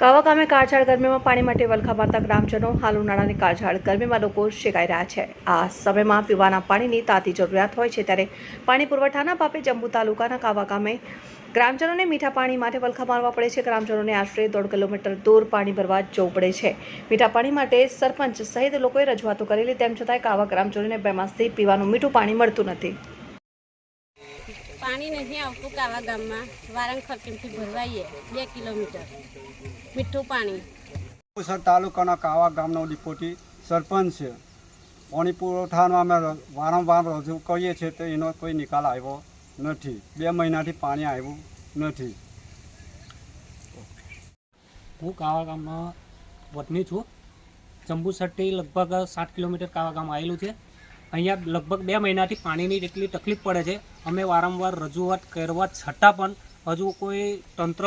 કાવા ગામે કાળઝાળ ગરમીમાં પાણી માટે વલખા મારતા ગ્રામજનો હાલ ઉનાળાની કાળઝાળ ગરમીમાં લોકો શેકાઈ રહ્યા છે. આ સમયમાં પીવાના પાણીની તાતી જરૂરિયાત હોય છે ત્યારે પાણી પુરવઠાના પાપે જંબુ તાલુકાના કાવા ગામે ગ્રામજનોને મીઠા પાણી માટે વલખા મારવા પડે છે. ગ્રામજનોને આશરે દોઢ કિલોમીટર દૂર પાણી ભરવા જવું પડે છે. મીઠા પાણી માટે સરપંચ સહિત લોકોએ રજૂઆતો કરેલી તેમ છતાંય કાવા ગ્રામજનોને બે માસથી પીવાનું મીઠું પાણી મળતું નથી. પાણી નથી આવતું કાવા ગામમાં વારંગ ખર્ચેથી ભરવાઈએ બે કિલોમીટર. મીઠું પાણી. સર તાલુકાના કાવા ગામનો ડિપોટી સરપંચ છે. પાણી પુરવઠાનો અમે વારંવાર રજૂ કરીએ છીએ તો એનો કોઈ નિકાલ આવ્યો નથી. બે મહિનાથી પાણી આવ્યું નથી. હું કાવા ગામમાં વતની છું. જંબુસરથી લગભગ સાત કિલોમીટર કાવા ગામ આવેલું છે. અહીંયા લગભગ બે મહિનાથી પાણીની જેટલી તકલીફ પડે છે. અમે વારંવાર રજૂઆત કરવા છતાં પણ હજુ કોઈ તંત્ર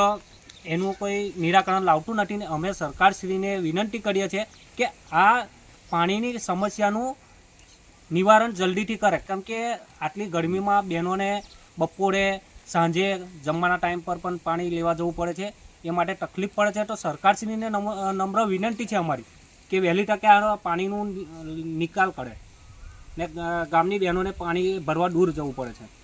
એનું કોઈ નિરાકરણ લાવતું નથી ને અમે સરકારશ્રીને વિનંતી કરીએ છીએ કે આ પાણીની સમસ્યાનું નિવારણ જલ્દીથી કરે. કેમ કે આટલી ગરમીમાં બહેનોને બપોરે, સાંજે જમવાના ટાઈમ પર પણ પાણી લેવા જવું પડે છે. એ માટે તકલીફ પડે છે. તો સરકારશ્રીને નમ્ર વિનંતી છે અમારી કે વહેલી તકે આ પાણીનું નિકાલ કરે. ને ગામની બહેનોને પાણી ભરવા દૂર જવું પડે છે.